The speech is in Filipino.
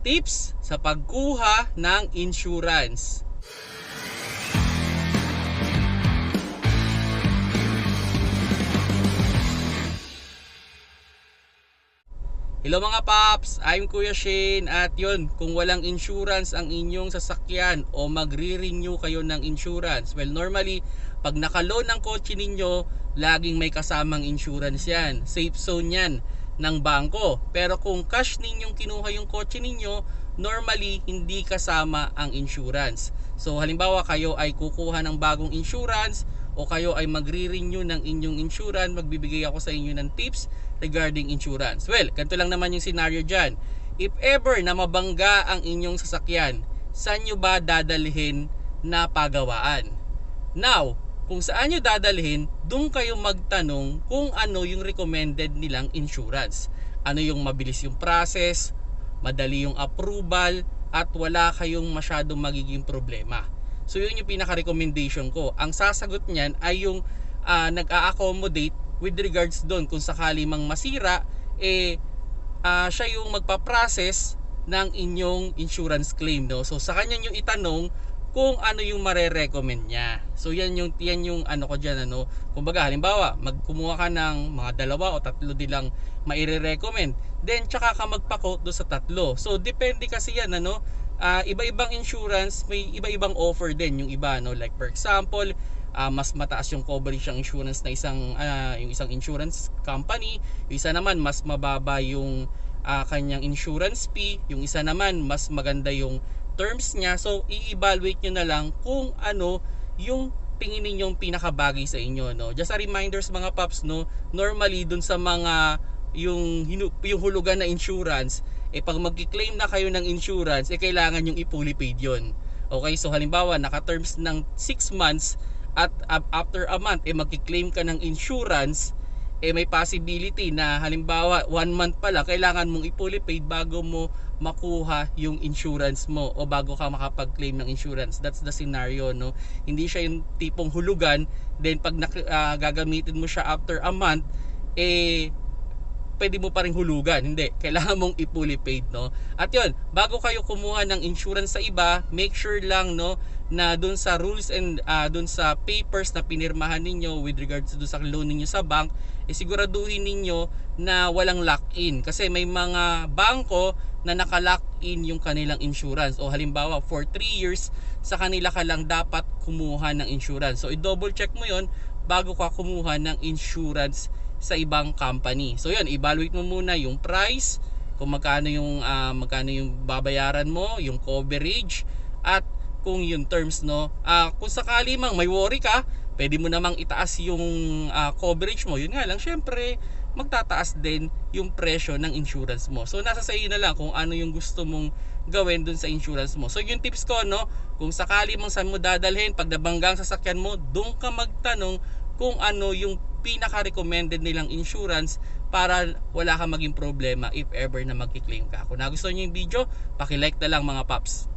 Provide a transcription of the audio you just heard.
tips sa pagkuha ng insurance. Hello mga paps, I'm Kuya Shane at yun, kung walang insurance ang inyong sasakyan o magre-renew kayo ng insurance, well normally, pag nakaloan ng kotse ninyo, laging may kasamang insurance yan. Safe zone yan ng bangko. Pero kung cash ninyong kinuha yung kotse ninyo, normally hindi kasama ang insurance. So halimbawa kayo ay kukuha ng bagong insurance o kayo ay magre-renew ng inyong insurance, magbibigay ako sa inyo ng tips regarding insurance. Well, ganito lang naman yung scenario dyan. If ever na mabangga ang inyong sasakyan, saan nyo ba dadalhin na pagawaan? Now, kung saan nyo dadalhin, doon kayo magtanong kung ano yung recommended nilang insurance. Ano yung mabilis yung process, madali yung approval, at wala kayong masyadong magiging problema. So yun yung pinaka-recommendation ko. Ang sasagot niyan ay yung ah, nag-a-accommodate with regards doon kung sakali mang masira, eh ah, siya yung magpa-process ng inyong insurance claim. No? So sa kanya nyo itanong kung ano yung mare-recommend niya. So yan yung yan yung ano ko diyan ano. Kumbaga halimbawa, magkumuha ka ng mga dalawa o tatlo dilang maire-recommend. Then tsaka ka magpa-quote do sa tatlo. So depende kasi yan ano. Ah, iba-ibang insurance, may iba-ibang offer din yung iba no. Like for example, ah, mas mataas yung coverage ng insurance na isang ah, yung isang insurance company, yung isa naman mas mababa yung ah, kanyang insurance fee, yung isa naman mas maganda yung terms niya. So, i-evaluate nyo na lang kung ano yung tingin ninyong pinakabagay sa inyo, no? Just a reminders mga paps, no? Normally, dun sa mga yung, yung hulugan na insurance, eh pag magki-claim na kayo ng insurance, eh kailangan yung i-fully paid yun. Okay, so halimbawa, naka-terms ng 6 months at ab- after a month, eh magki-claim ka ng insurance, eh may possibility na halimbawa one month pa lang kailangan mong i-fully paid bago mo makuha yung insurance mo o bago ka makapag-claim ng insurance. That's the scenario no? Hindi siya yung tipong hulugan then pag ah, gagamitin mo siya after a month eh pwede mo pa rin hulugan. Hindi, kailangan mong i-fully paid, no? At yun, bago kayo kumuha ng insurance sa iba, make sure lang, no, na dun sa rules and uh, dun sa papers na pinirmahan ninyo with regards to sa loan ninyo sa bank, eh siguraduhin ninyo na walang lock-in. Kasi may mga bangko na naka-lock-in yung kanilang insurance. O halimbawa, for 3 years, sa kanila ka lang dapat kumuha ng insurance. So, i-double check mo yon bago ka kumuha ng insurance sa ibang company. So yun, evaluate mo muna yung price, kung magkano yung ah, magkano yung babayaran mo, yung coverage at kung yung terms no. Ah, kung sakali mang may worry ka, pwede mo namang itaas yung ah, coverage mo. Yun nga lang, syempre magtataas din yung presyo ng insurance mo. So nasa sa iyo na lang kung ano yung gusto mong gawin dun sa insurance mo. So yung tips ko no, kung sakali mang saan mo dadalhin pag nabanggang sasakyan mo, doon ka magtanong kung ano yung pinaka-recommended nilang insurance para wala kang maging problema if ever na magki-claim ka. Kung nagustuhan niyo yung video, paki-like na lang mga paps.